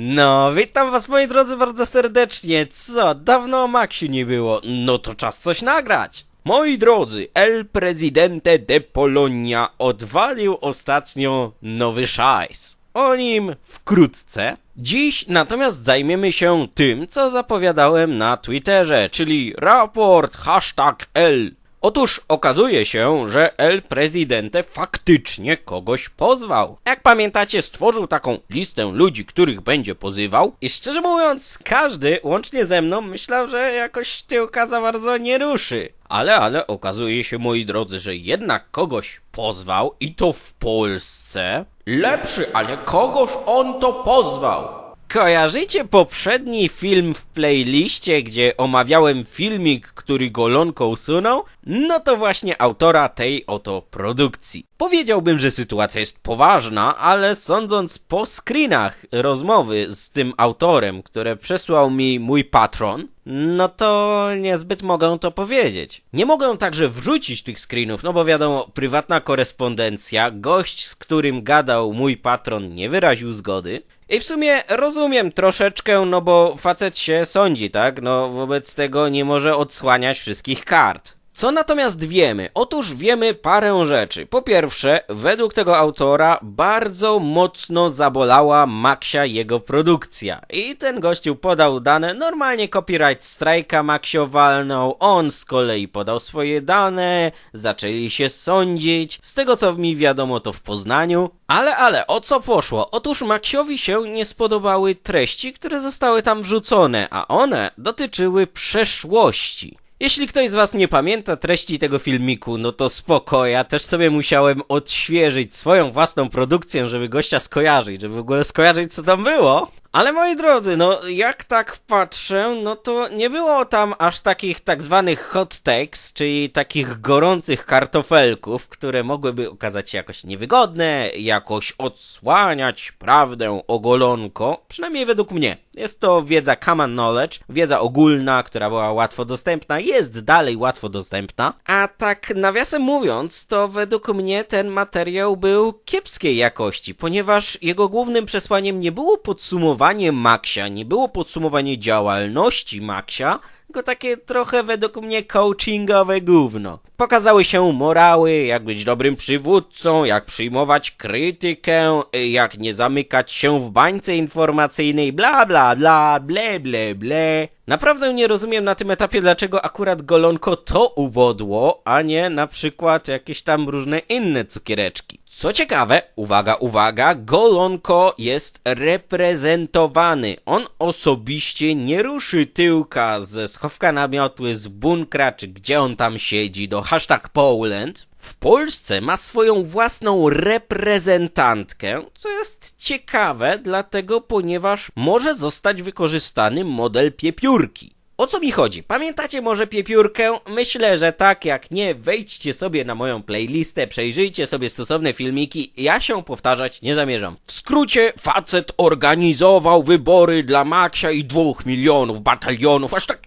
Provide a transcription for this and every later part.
No, witam was moi drodzy bardzo serdecznie. Co, dawno o Maxiu nie było. No to czas coś nagrać. Moi drodzy, El Presidente de Polonia odwalił ostatnio nowy szajs. O nim wkrótce. Dziś natomiast zajmiemy się tym, co zapowiadałem na Twitterze, czyli raport hashtag L. Otóż okazuje się, że El Presidente faktycznie kogoś pozwał. Jak pamiętacie, stworzył taką listę ludzi, których będzie pozywał i szczerze mówiąc, każdy, łącznie ze mną, myślał, że jakoś tyłka za bardzo nie ruszy. Ale, ale okazuje się, moi drodzy, że jednak kogoś pozwał i to w Polsce. Lepszy, ale kogoś on to pozwał. Kojarzycie poprzedni film w playliście, gdzie omawiałem filmik, który golonko usunął? No to właśnie autora tej oto produkcji. Powiedziałbym, że sytuacja jest poważna, ale sądząc po screenach rozmowy z tym autorem, które przesłał mi mój patron, no to niezbyt mogę to powiedzieć. Nie mogę także wrzucić tych screenów, no bo wiadomo, prywatna korespondencja, gość, z którym gadał mój patron, nie wyraził zgody. I w sumie rozumiem troszeczkę, no bo facet się sądzi, tak? No wobec tego nie może odsłaniać wszystkich kart. Co natomiast wiemy? Otóż wiemy parę rzeczy. Po pierwsze, według tego autora bardzo mocno zabolała Maxia jego produkcja. I ten gościu podał dane, normalnie copyright strajka Maxio walnął, on z kolei podał swoje dane, zaczęli się sądzić. Z tego co mi wiadomo to w Poznaniu. Ale, ale, o co poszło? Otóż Maxiowi się nie spodobały treści, które zostały tam wrzucone, a one dotyczyły przeszłości. Jeśli ktoś z was nie pamięta treści tego filmiku, no to spoko, ja też sobie musiałem odświeżyć swoją własną produkcję, żeby gościa skojarzyć, żeby w ogóle skojarzyć co tam było. Ale moi drodzy, no jak tak patrzę, no to nie było tam aż takich tak zwanych hot takes, czyli takich gorących kartofelków, które mogłyby okazać się jakoś niewygodne, jakoś odsłaniać prawdę ogolonko, przynajmniej według mnie. Jest to wiedza common knowledge, wiedza ogólna, która była łatwo dostępna, jest dalej łatwo dostępna, a tak nawiasem mówiąc, to według mnie ten materiał był kiepskiej jakości, ponieważ jego głównym przesłaniem nie było podsumowanie Maxia, nie było podsumowanie działalności Maxia, tylko takie trochę według mnie coachingowe gówno. Pokazały się morały, jak być dobrym przywódcą, jak przyjmować krytykę, jak nie zamykać się w bańce informacyjnej, bla bla bla, ble ble ble. Naprawdę nie rozumiem na tym etapie, dlaczego akurat golonko to ubodło, a nie na przykład jakieś tam różne inne cukiereczki. Co ciekawe, uwaga, uwaga, Golonko jest reprezentowany. On osobiście nie ruszy tyłka ze schowka namiotły, z bunkra, czy gdzie on tam siedzi, do hashtag Poland. W Polsce ma swoją własną reprezentantkę, co jest ciekawe, dlatego ponieważ może zostać wykorzystany model piepiórki. O co mi chodzi? Pamiętacie może piepiórkę? Myślę, że tak, jak nie, wejdźcie sobie na moją playlistę, przejrzyjcie sobie stosowne filmiki, ja się powtarzać nie zamierzam. W skrócie, facet organizował wybory dla Maxia i dwóch milionów batalionów, aż tak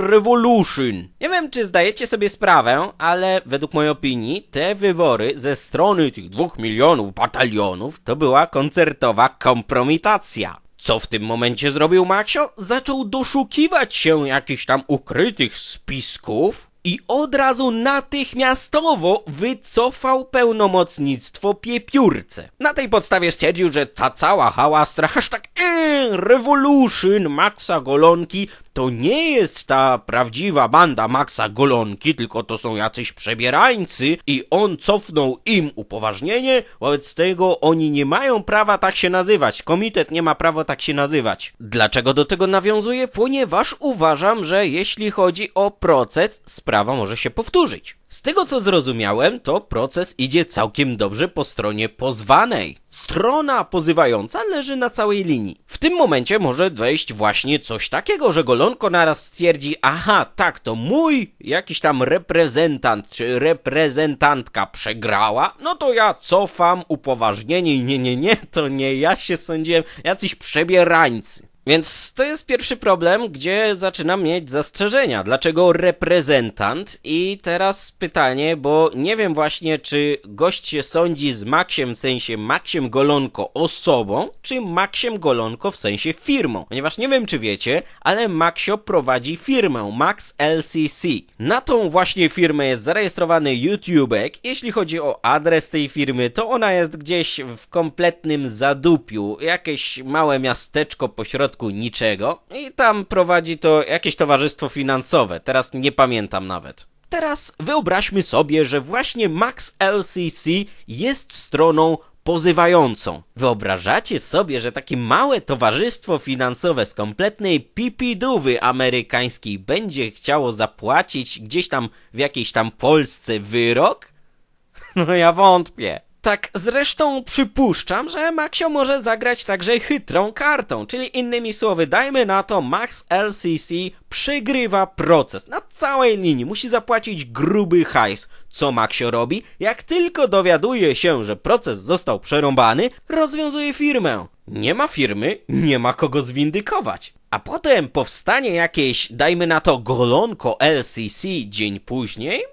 revolution. Nie wiem, czy zdajecie sobie sprawę, ale według mojej opinii te wybory ze strony tych dwóch milionów batalionów to była koncertowa kompromitacja. Co w tym momencie zrobił Maksio? Zaczął doszukiwać się jakichś tam ukrytych spisków i od razu natychmiastowo wycofał pełnomocnictwo piepiórce. Na tej podstawie stwierdził, że ta cała hałastra hashtag eee, revolution Maxa Golonki to nie jest ta prawdziwa banda Maxa Golonki, tylko to są jacyś przebierańcy i on cofnął im upoważnienie, wobec tego oni nie mają prawa tak się nazywać. Komitet nie ma prawa tak się nazywać. Dlaczego do tego nawiązuję? Ponieważ uważam, że jeśli chodzi o proces, sprawa może się powtórzyć. Z tego co zrozumiałem, to proces idzie całkiem dobrze po stronie pozwanej. Strona pozywająca leży na całej linii. W tym momencie może wejść właśnie coś takiego, że Golonko naraz stwierdzi, aha, tak, to mój jakiś tam reprezentant czy reprezentantka przegrała, no to ja cofam upoważnienie i nie, nie, nie, to nie ja się sądziłem, jacyś przebierańcy. Więc to jest pierwszy problem, gdzie zaczynam mieć zastrzeżenia. Dlaczego reprezentant? I teraz pytanie, bo nie wiem właśnie, czy gość się sądzi z Maxiem w sensie Maxiem Golonko osobą, czy Maxiem Golonko w sensie firmą. Ponieważ nie wiem, czy wiecie, ale Maxio prowadzi firmę Max LCC. Na tą właśnie firmę jest zarejestrowany YouTubek. Jeśli chodzi o adres tej firmy, to ona jest gdzieś w kompletnym zadupiu. Jakieś małe miasteczko pośrodku niczego. I tam prowadzi to jakieś towarzystwo finansowe. Teraz nie pamiętam nawet. Teraz wyobraźmy sobie, że właśnie Max LCC jest stroną pozywającą. Wyobrażacie sobie, że takie małe towarzystwo finansowe z kompletnej pipidówy amerykańskiej będzie chciało zapłacić gdzieś tam w jakiejś tam Polsce wyrok? No ja wątpię. Tak, zresztą przypuszczam, że Maxio może zagrać także chytrą kartą, czyli innymi słowy, dajmy na to, Max LCC przegrywa proces na całej linii, musi zapłacić gruby hajs. Co Maxio robi? Jak tylko dowiaduje się, że proces został przerąbany, rozwiązuje firmę. Nie ma firmy, nie ma kogo zwindykować. A potem powstanie jakieś, dajmy na to, golonko LCC dzień później,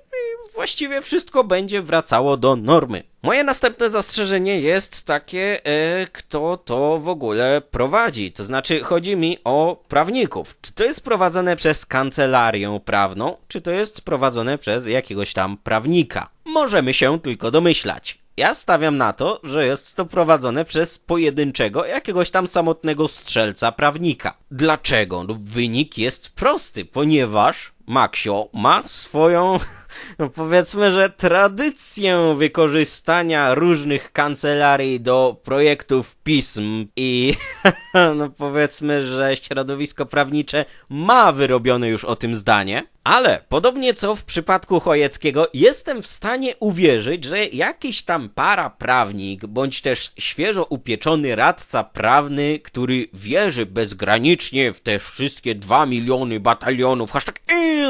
właściwie wszystko będzie wracało do normy. Moje następne zastrzeżenie jest takie, e, kto to w ogóle prowadzi. To znaczy, chodzi mi o prawników. Czy to jest prowadzone przez kancelarię prawną, czy to jest prowadzone przez jakiegoś tam prawnika? Możemy się tylko domyślać. Ja stawiam na to, że jest to prowadzone przez pojedynczego, jakiegoś tam samotnego strzelca prawnika. Dlaczego? No, wynik jest prosty, ponieważ Maxio ma swoją, powiedzmy, że tradycję wykorzystania różnych kancelarii do projektów pism i no powiedzmy, że środowisko prawnicze ma wyrobione już o tym zdanie. Ale podobnie co w przypadku Chojeckiego, jestem w stanie uwierzyć, że jakiś tam paraprawnik, bądź też świeżo upieczony radca prawny, który wierzy bezgranicznie w te wszystkie dwa miliony batalionów, hashtag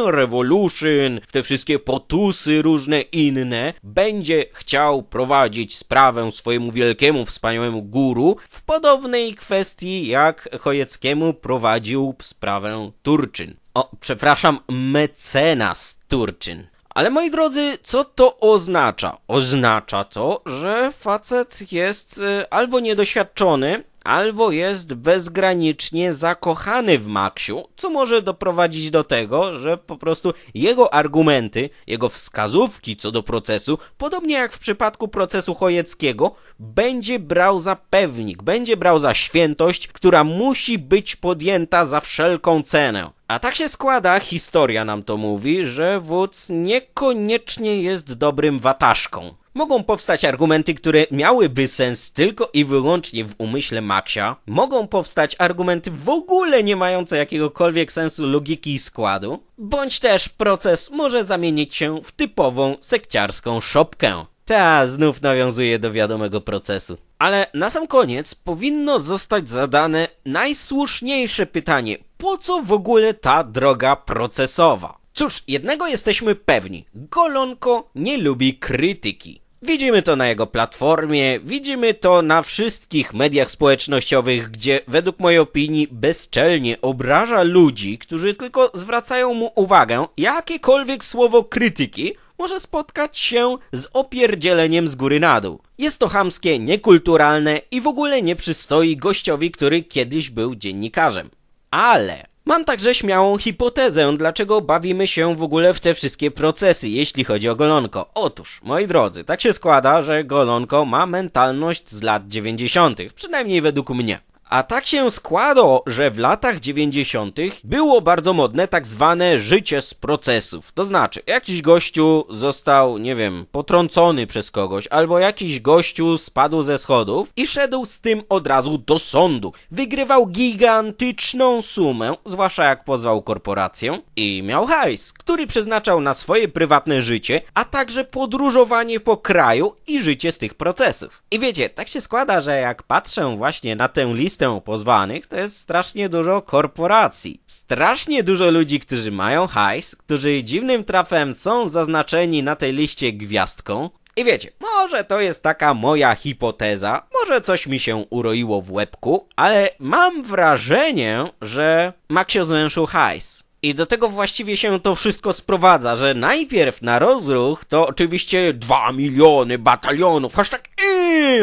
revolution, w te wszystkie potusy różne inne, będzie chciał prowadzić sprawę swojemu wielkiemu, wspaniałemu guru w podobnej kwestii, jak Chojeckiemu prowadził sprawę Turczyn. O, przepraszam, mecenas Turczyn. Ale moi drodzy, co to oznacza? Oznacza to, że facet jest y, albo niedoświadczony, albo jest bezgranicznie zakochany w Maksiu, co może doprowadzić do tego, że po prostu jego argumenty, jego wskazówki co do procesu, podobnie jak w przypadku procesu Chojeckiego, będzie brał za pewnik, będzie brał za świętość, która musi być podjęta za wszelką cenę. A tak się składa, historia nam to mówi, że wódz niekoniecznie jest dobrym wataszką. Mogą powstać argumenty, które miałyby sens tylko i wyłącznie w umyśle Maxia. Mogą powstać argumenty w ogóle nie mające jakiegokolwiek sensu logiki i składu. Bądź też proces może zamienić się w typową sekciarską szopkę. Ta znów nawiązuje do wiadomego procesu. Ale na sam koniec powinno zostać zadane najsłuszniejsze pytanie: po co w ogóle ta droga procesowa? Cóż, jednego jesteśmy pewni: Golonko nie lubi krytyki. Widzimy to na jego platformie, widzimy to na wszystkich mediach społecznościowych, gdzie według mojej opinii bezczelnie obraża ludzi, którzy tylko zwracają mu uwagę, jakiekolwiek słowo krytyki może spotkać się z opierdzieleniem z góry na dół. Jest to chamskie, niekulturalne i w ogóle nie przystoi gościowi, który kiedyś był dziennikarzem. Ale Mam także śmiałą hipotezę, dlaczego bawimy się w ogóle w te wszystkie procesy, jeśli chodzi o Golonko. Otóż, moi drodzy, tak się składa, że Golonko ma mentalność z lat 90., przynajmniej według mnie. A tak się składało, że w latach 90. było bardzo modne tak zwane życie z procesów. To znaczy, jakiś gościu został, nie wiem, potrącony przez kogoś, albo jakiś gościu spadł ze schodów i szedł z tym od razu do sądu. Wygrywał gigantyczną sumę, zwłaszcza jak pozwał korporację, i miał hajs, który przeznaczał na swoje prywatne życie, a także podróżowanie po kraju i życie z tych procesów. I wiecie, tak się składa, że jak patrzę właśnie na tę listę pozwanych, to jest strasznie dużo korporacji. Strasznie dużo ludzi, którzy mają hajs, którzy dziwnym trafem są zaznaczeni na tej liście gwiazdką, I wiecie, może to jest taka moja hipoteza, może coś mi się uroiło w łebku, ale mam wrażenie, że Maksio zwęszył hajs. I do tego właściwie się to wszystko sprowadza, że najpierw na rozruch to oczywiście 2 miliony batalionów, hashtag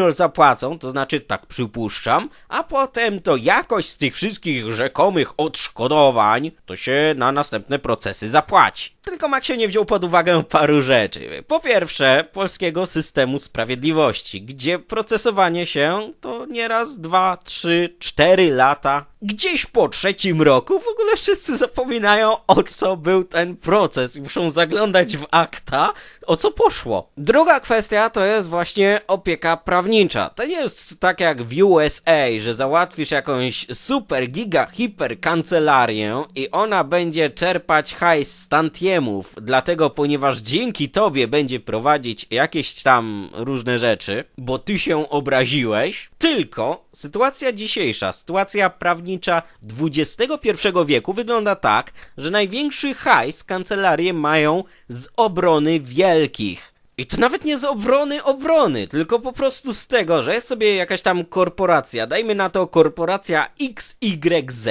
zapłacą, to znaczy tak przypuszczam, a potem to jakoś z tych wszystkich rzekomych odszkodowań to się na następne procesy zapłaci. Tylko Maksio nie wziął pod uwagę paru rzeczy. Po pierwsze, polskiego systemu sprawiedliwości, gdzie procesowanie się to nieraz dwa, trzy, cztery lata. Gdzieś po trzecim roku w ogóle wszyscy zapominają o co był ten proces i muszą zaglądać w akta, o co poszło. Druga kwestia to jest właśnie opieka prawnicza. To nie jest tak jak w USA, że załatwisz jakąś super giga hiper kancelarię i ona będzie czerpać hajs z tantiemów, dlatego ponieważ dzięki tobie będzie prowadzić jakieś tam różne rzeczy, bo ty się obraziłeś, tylko sytuacja dzisiejsza, sytuacja prawnicza XXI wieku wygląda tak, że największy hajs kancelarie mają z obrony wielkich. I to nawet nie z obrony obrony, tylko po prostu z tego, że jest sobie jakaś tam korporacja, dajmy na to korporacja XYZ,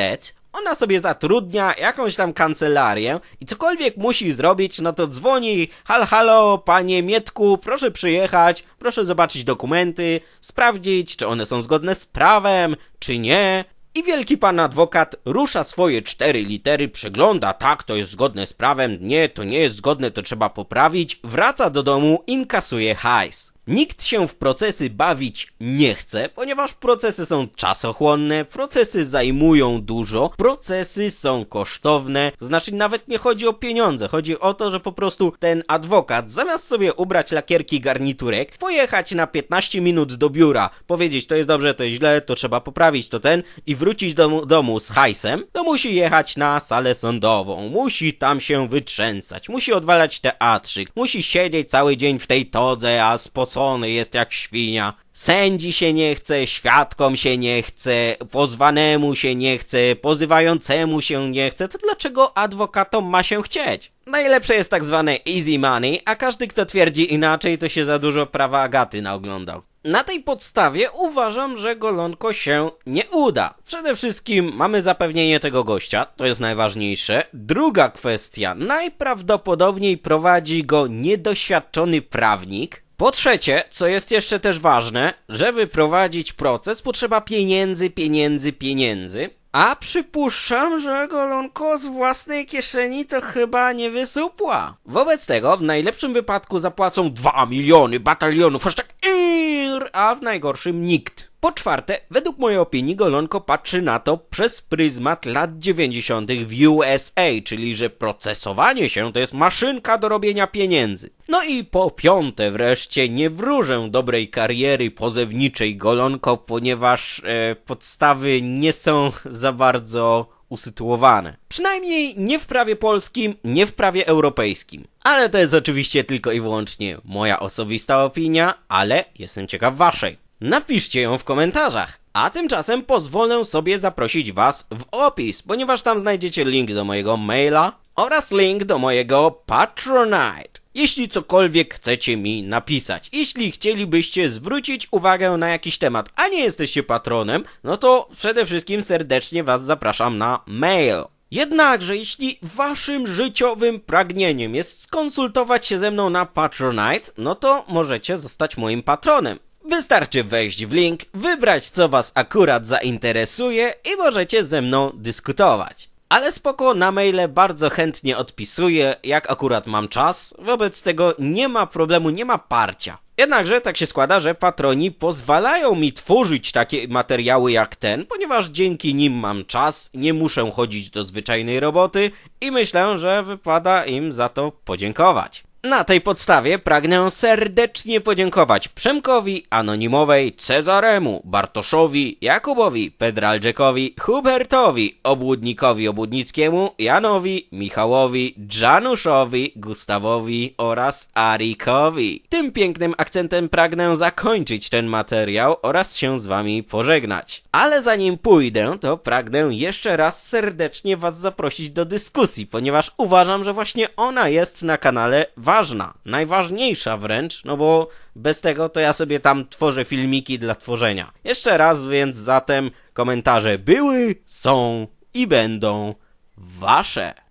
ona sobie zatrudnia jakąś tam kancelarię i cokolwiek musi zrobić, no to dzwoni, hal halo, panie Mietku, proszę przyjechać, proszę zobaczyć dokumenty, sprawdzić, czy one są zgodne z prawem, czy nie. I wielki pan adwokat rusza swoje cztery litery, przegląda, tak, to jest zgodne z prawem, nie, to nie jest zgodne, to trzeba poprawić, wraca do domu, inkasuje hajs. Nikt się w procesy bawić nie chce, ponieważ procesy są czasochłonne, procesy zajmują dużo, procesy są kosztowne, to znaczy nawet nie chodzi o pieniądze, chodzi o to, że po prostu ten adwokat zamiast sobie ubrać lakierki garniturek, pojechać na 15 minut do biura, powiedzieć to jest dobrze, to jest źle, to trzeba poprawić, to ten i wrócić do domu z hajsem, to musi jechać na salę sądową, musi tam się wytrzęsać, musi odwalać teatrzyk, musi siedzieć cały dzień w tej todze, a spocony jest jak świnia. Sędzi się nie chce, świadkom się nie chce, pozwanemu się nie chce, pozywającemu się nie chce, to dlaczego adwokatom ma się chcieć? Najlepsze jest tak zwane easy money, a każdy kto twierdzi inaczej to się za dużo prawa Agaty naoglądał. Na tej podstawie uważam, że golonko się nie uda. Przede wszystkim mamy zapewnienie tego gościa, to jest najważniejsze. Druga kwestia, najprawdopodobniej prowadzi go niedoświadczony prawnik, po trzecie, co jest jeszcze też ważne, żeby prowadzić proces potrzeba pieniędzy, pieniędzy, pieniędzy. A przypuszczam, że golonko z własnej kieszeni to chyba nie wysupła. Wobec tego w najlepszym wypadku zapłacą 2 miliony batalionów, aż tak IR, a w najgorszym nikt. Po czwarte, według mojej opinii Golonko patrzy na to przez pryzmat lat 90. w USA, czyli że procesowanie się to jest maszynka do robienia pieniędzy. No i po piąte wreszcie, nie wróżę dobrej kariery pozewniczej Golonko, ponieważ e, podstawy nie są za bardzo usytuowane. Przynajmniej nie w prawie polskim, nie w prawie europejskim. Ale to jest oczywiście tylko i wyłącznie moja osobista opinia, ale jestem ciekaw waszej. Napiszcie ją w komentarzach. A tymczasem pozwolę sobie zaprosić Was w opis, ponieważ tam znajdziecie link do mojego maila oraz link do mojego Patronite. Jeśli cokolwiek chcecie mi napisać, jeśli chcielibyście zwrócić uwagę na jakiś temat, a nie jesteście patronem, no to przede wszystkim serdecznie Was zapraszam na mail. Jednakże, jeśli waszym życiowym pragnieniem jest skonsultować się ze mną na Patronite, no to możecie zostać moim patronem. Wystarczy wejść w link, wybrać co was akurat zainteresuje i możecie ze mną dyskutować. Ale spoko, na maile bardzo chętnie odpisuję, jak akurat mam czas, wobec tego nie ma problemu, nie ma parcia. Jednakże tak się składa, że patroni pozwalają mi tworzyć takie materiały jak ten, ponieważ dzięki nim mam czas, nie muszę chodzić do zwyczajnej roboty i myślę, że wypada im za to podziękować. Na tej podstawie pragnę serdecznie podziękować Przemkowi, Anonimowej, Cezaremu, Bartoszowi, Jakubowi, Pedraldziekowi, Hubertowi, Obłudnikowi Obłudnickiemu, Janowi, Michałowi, Januszowi, Gustawowi oraz Arikowi. Tym pięknym akcentem pragnę zakończyć ten materiał oraz się z wami pożegnać. Ale zanim pójdę, to pragnę jeszcze raz serdecznie was zaprosić do dyskusji, ponieważ uważam, że właśnie ona jest na kanale ważna, najważniejsza wręcz, no bo bez tego to ja sobie tam tworzę filmiki dla tworzenia. Jeszcze raz więc zatem komentarze były, są i będą wasze.